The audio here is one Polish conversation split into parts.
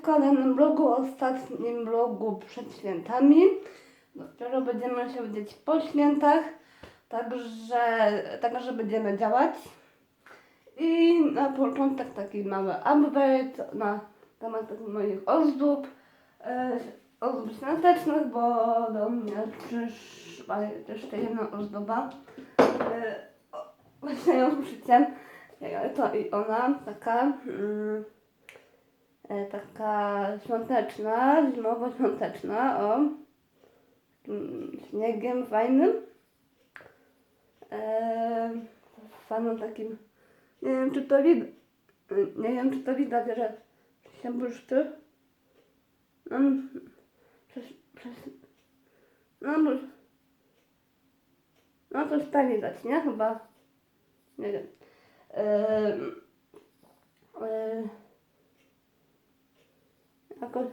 w kolejnym vlogu, ostatnim vlogu przed świętami. Dopiero będziemy się widzieć po świętach, także, także będziemy działać. I na początek taki mały update na temat moich ozdób, e, ozdób świątecznych, bo do mnie przyszła jeszcze jedna ozdoba. E, właśnie ją słyszycie. To i ona, taka, mm, taka świąteczna, zimowo-świąteczna, o, śniegiem fajnym. E, fajnym takim, nie wiem czy to widać, nie wiem czy to widać, że się błyszczy. No, przez, przez, no, no to tak widać, nie? Chyba, nie wiem. Ehm, e, jakoś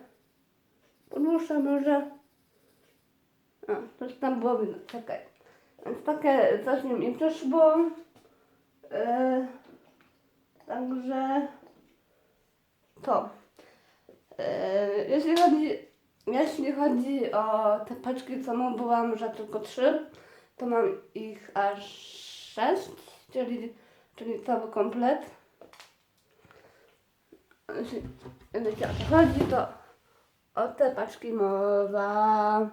podłuższa może. A, coś tam było widać, czekaj. Więc takie coś mi mi przyszło. E, także to. E, jeśli chodzi, jeśli chodzi o te paczki, co mówiłam, że tylko trzy, to mam ich aż sześć, czyli, czyli cały komplet. Jeśli, jeśli o to chodzi, to o te paczki mowa.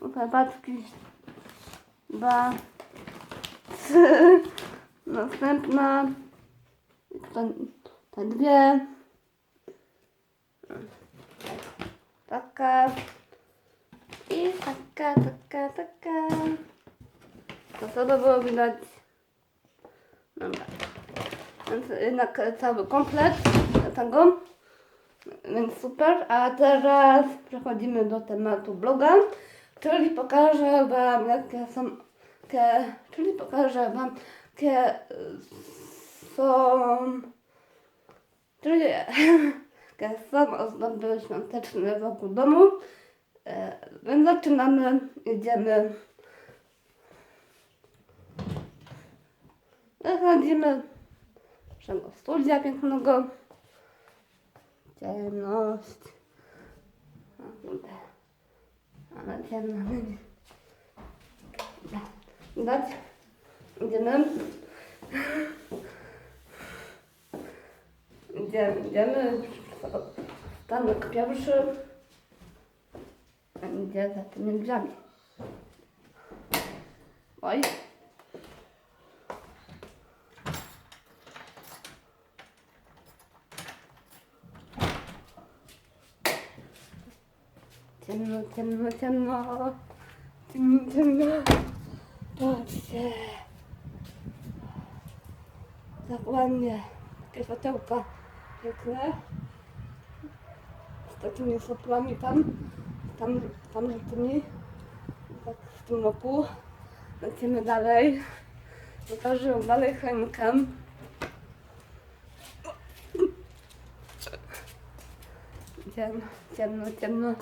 O te paczki. Dwa. Trzy. Następna. Te, te dwie. Taka. I taka, taka, taka. To co to było widać? Dobra. Więc jednak cały komplet tego. Więc super. A teraz przechodzimy do tematu bloga. Czyli pokażę wam jakie są jakie, czyli pokażę wam jakie są czyli jakie są ozdoby świąteczne wokół domu. E, Więc zaczynamy, idziemy. Wychodzimy z naszego studia pięknego. Ciemność. O kurde. Ale ciemno będzie. Dać. Idziemy. Idziemy, idziemy. Stanek pierwszy. Idzie za tymi drzwiami. Oj. Ciemno, ciemno, ciemno. Ciemno, ciemno. Patrzcie. Tak ładnie. Takie światełka piękne. Z takimi soplami tam. Tam, tam za tymi. Tak w tym roku. Lecimy dalej. Pokażę dalej choinkę. Ciemno, ciemno, ciemno.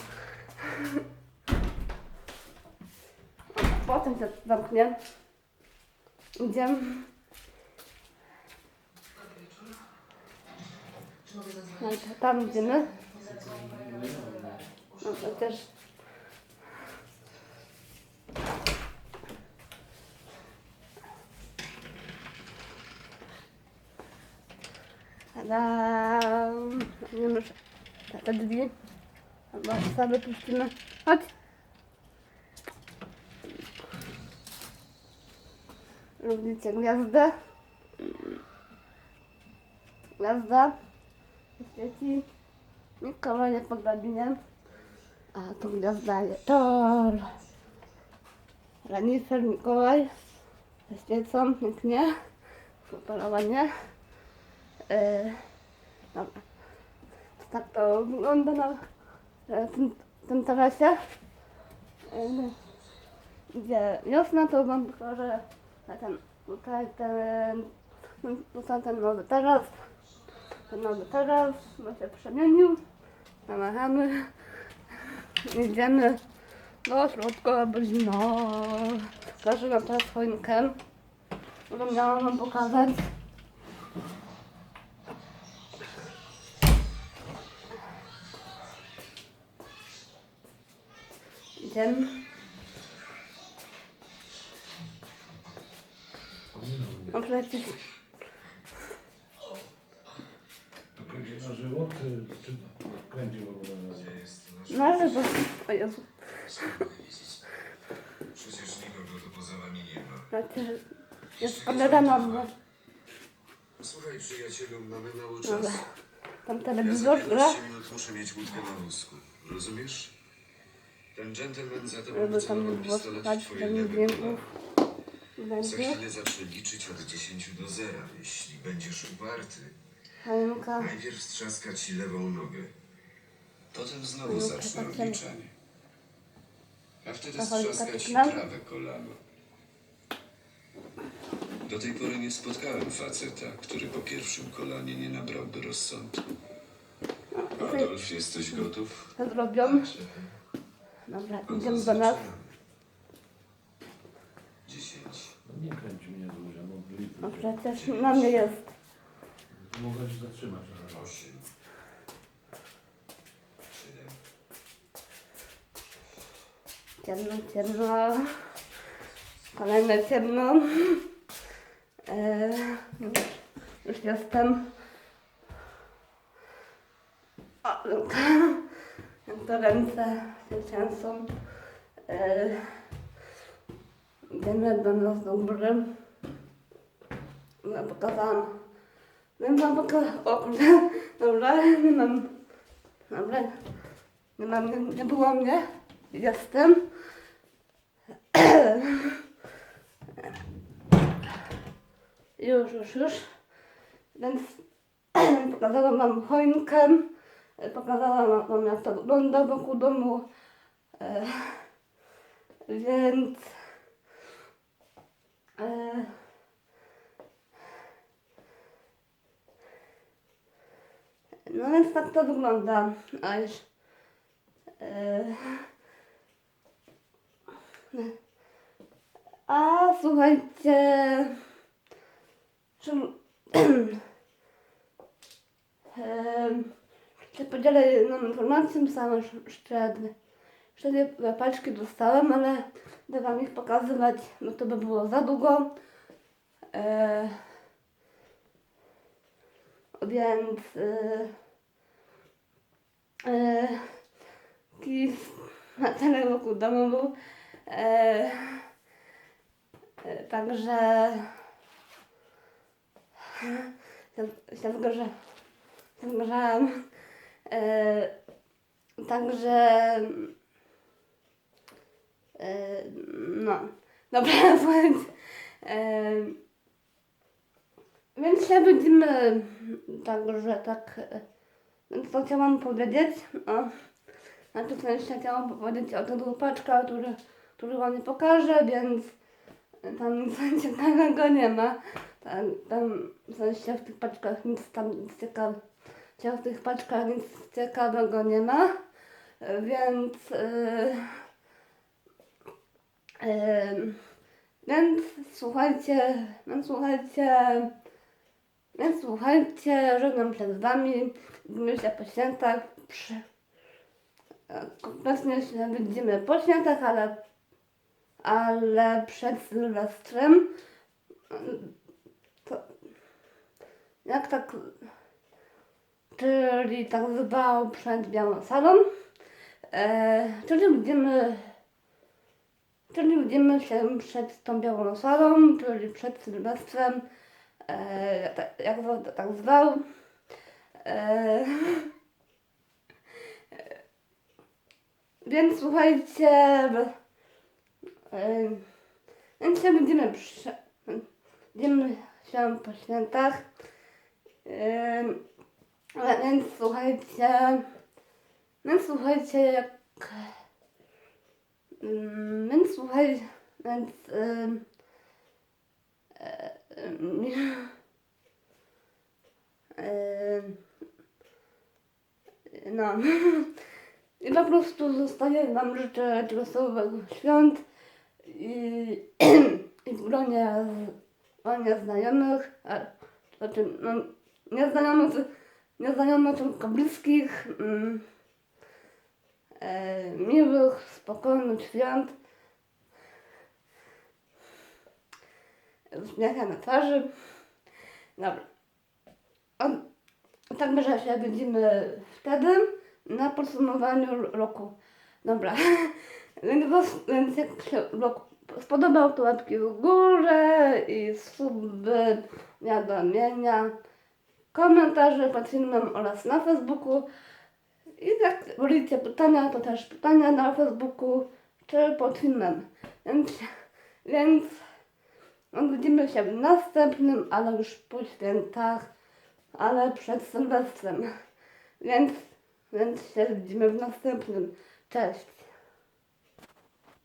Potem się zamknie. Idziemy. No to tam idziemy. No to też. Tadam. Nie muszę. Te drzwi. Chyba sobie puścimy. Chodź. Lubicie gwiazdę? Gwiazda. Świeci. Nikogo nie pogabinie. A tu gwiazda Tor. Renifer Mikołaj. Ze świecą pięknie. Super ładnie. Yy, dobra. Tak to wygląda na e, tym, tym tarasie. Yy, gdzie wiosna, to wam pokażę ten, tutaj ten, tutaj ten nowy taras. Ten nowy taras, bo się przemienił. Namachamy. Idziemy do środka, zimno. Pokażę wam teraz choinkę, którą miałam wam pokazać. Idziemy. No przecież To kręci na żywo, czy, czy kręci w ogóle na żywo? no ale bo... O Jezu. Przecież nikogo tu poza wami nie ma. Znaczy, jest podlegana bo Słuchaj, przyjacielu, mamy mało Dobra. czasu. tam Ja telewizor za gra. 15 minut muszę mieć łódkę na wózku. Rozumiesz? Ten gentleman za tobą Żeby tam wcelował nie było pistolet słychać w twoje żadnych lewe dźwięków. kolano. Za Będzie. chwilę zacznę liczyć od 10 do 0. Jeśli będziesz uparty, Halinka. najpierw strzaska ci lewą nogę. Potem znowu No, zacznę tak, tak. odliczanie. A wtedy Halinka strzaska ci czeknę. prawe kolano. Do tej pory nie spotkałem faceta, który po pierwszym kolanie nie nabrałby rozsądku. Adolf, jesteś gotów? Zrobią? Dobra, idziemy do nas. Dziesięć. No nie kręci mnie dużo, no blip. No przecież na mnie jest. Mogę się zatrzymać. ale-. Ciemno, ciemno. Kolejne ciemno. Eee, już, już jestem. O, Luka. To ręce się trzęsą. Idziemy do nas do góry. Pokazałam. No, wam pokazałam. O kurde. Dobra, nie mam. Dobra. Nie mam, nie, nie było mnie. Jestem. Już, już, już. Więc pokazałam wam choinkę. Pokazałam wam jak wygląda wokół domu. E, więc... E, no więc tak to wygląda. A już... E, a słuchajcie, czy, em, czy podzielę jedną sama jeszcze, jeszcze dwie paczki dostałem, ale będę wam ich pokazywać, bo to by było za długo. E, więc e, e, kij na tyle wokół domu był. E, e, także się, się zgorze, się zgorzałam. E, także e, no, dobra, słuchajcie. E, więc się widzimy, także tak, więc to chciałam powiedzieć. O. Znaczy w sensie chciałam powiedzieć o tych dwóch paczkach, które, które wam nie pokażę, więc tam nic ciekawego nie ma. Tam, tam w sensie w tych paczkach nic tam nic ciekawego. W tych paczkach nic ciekawego nie ma. E, Więc yy, yy, więc słuchajcie, więc słuchajcie, więc słuchajcie, żegnam z wami, widzimy się po świętach. Przy, Kompletnie się widzimy po świętach, ale, ale przed Sylwestrem. To jak tak, czyli tak zwał przed Białą Salą, e, czyli widzimy, czyli widzimy się przed tą Białą Salą, czyli przed Sylwestrem, e, jak zwał, tak zwał. E, Więc słuchajcie, yy, więc się będziemy, przy, będziemy się po świętach. A więc słuchajcie, więc słuchajcie, jak, yy, więc słuchaj, więc yy, yy, yy, no. I po prostu zostaję Wam życzę wesołego świąt i, i gronie, gronie znajomych, a, znaczy, no, nieznajomych, nieznajomych, tylko bliskich, mm, e, miłych, spokojnych świąt. Z uśmiechem na twarzy. Dobra. O, także się widzimy wtedy na podsumowaniu roku. Dobra. Więc, więc jak się spodobał, to łapki w górę i suby, wiadomienia, komentarze pod filmem oraz na Facebooku. I jak wolicie pytania, to też pytania na Facebooku czy pod filmem. Więc, więc widzimy się w następnym, ale już po świętach, ale przed Sylwestrem. Więc, więc się widzimy w następnym. Cześć.